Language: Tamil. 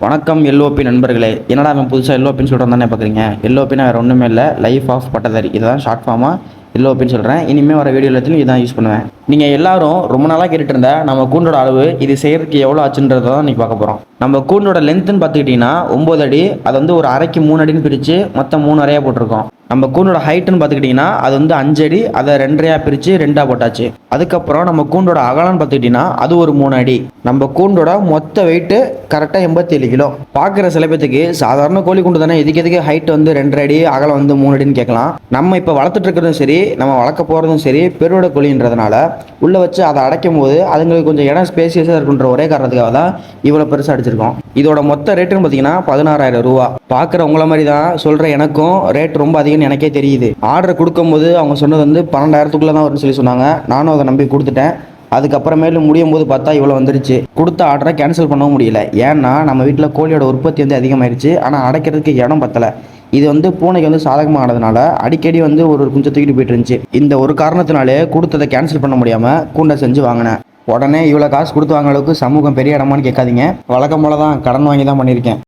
வணக்கம் எல்லோபி நண்பர்களே. என்னடா அவன் புதுசாக எல்லோபின்னு சொல்கிறோம் தானே பார்க்குறீங்க எல்லோபின்னா வேறு ஒன்றுமே இல்லை. லைஃப் ஆஃப் பட்டதாரி. இதுதான் ஷார்ட் ஃபார்மாக எல்லோபின்னு சொல்கிறேன் இனிமேல் வர வீடியோ எல்லாத்தையும் இதான் யூஸ் பண்ணுவேன். நீங்கள் எல்லாரும் ரொம்ப நாளாக கேட்டுட்டு இருந்தால் நம்ம கூண்டோட அளவு இது செய்கிறதுக்கு எவ்வளோ ஆச்சுன்றதை தான் நீங்கள் பார்க்க போகிறோம் நம்ம கூண்டோட லென்த்துன்னு பார்த்துக்கிட்டிங்கன்னா ஒம்பது அடி அது வந்து ஒரு அரைக்கு மூணு அடின்னு பிரித்து மொத்தம் மூணு அறையாக போட்டிருக்கோம். நம்ம கூண்டோட ஹைட்டுன்னு பார்த்துக்கிட்டிங்கன்னா அது வந்து அஞ்சு அடி அதை ரெண்டரையாக பிரித்து ரெண்டாக போட்டாச்சு. அதுக்கப்புறம் நம்ம கூண்டோட அகலம்னு பார்த்துக்கிட்டிங்கன்னா அது ஒரு மூணு அடி. நம்ம கூண்டோட மொத்த வெயிட்டு கரெக்டாக எண்பத்தேழு கிலோ. பார்க்குற சில பேத்துக்கு சாதாரண கோழி கூண்டு தானே இதுக்கு எதுக்கு ஹைட் வந்து ரெண்டரை அடி அகலம் வந்து மூணு அடின்னு கேட்கலாம். நம்ம இப்போ வளர்த்துட்டு இருக்கிறதும் சரி நம்ம வளர்க்க போகிறதும் சரி பெருவிட கோழின்றதுனால உள்ளே வச்சு அதை அடைக்கும் போது அதுங்களுக்கு கொஞ்சம் இடம் ஸ்பேசியஸாக இருக்குன்ற ஒரே காரணத்துக்காக தான் இவ்வளோ பெருசாக அடிச்சிருக்கோம். இதோட மொத்த ரேட்டுன்னு பார்த்தீங்கன்னா பதினாறாயிரம் ரூபா. பார்க்குற உங்களை மாதிரி தான் சொல்கிற எனக்கும் ரேட் ரொம்ப அதிகம் எனக்கே தெரியுது. ஆர்டர் கொடுக்கும்போது அவங்க சொன்னது வந்து பன்னெண்டாயிரத்துக்குள்ளே தான் வரும்னு சொல்லி சொன்னாங்க. நானும் அதை நம்பி கொடுத்துட்டேன். அதுக்கப்புறமேலு முடியும் போது பார்த்தா இவ்வளோ வந்துருச்சு. கொடுத்த ஆர்டரை கேன்சல் பண்ணவும் முடியல. ஏன்னா நம்ம வீட்டில் கோழியோட உற்பத்தி வந்து அதிகமாயிருச்சு. ஆனால் அடைக்கிறதுக்கு இடம் பத்தலை. இது வந்து பூனைக்கு வந்து சாதகமானதுனால அடிக்கடி வந்து ஒரு குஞ்சை தூக்கிட்டு போயிட்டு இருந்துச்சு. இந்த ஒரு காரணத்தினாலே கொடுத்ததை கேன்சல் பண்ண முடியாமல் கூண்டை செஞ்சு வாங்கினேன். உடனே இவ்வளோ காசு கொடுத்து வாங்குற அளவுக்கு சமூகம் பெரிய இடமான்னு கேட்காதீங்க. வழக்கம் போல தான் கடன் வாங்கி தான் பண்ணியிருக்கேன்.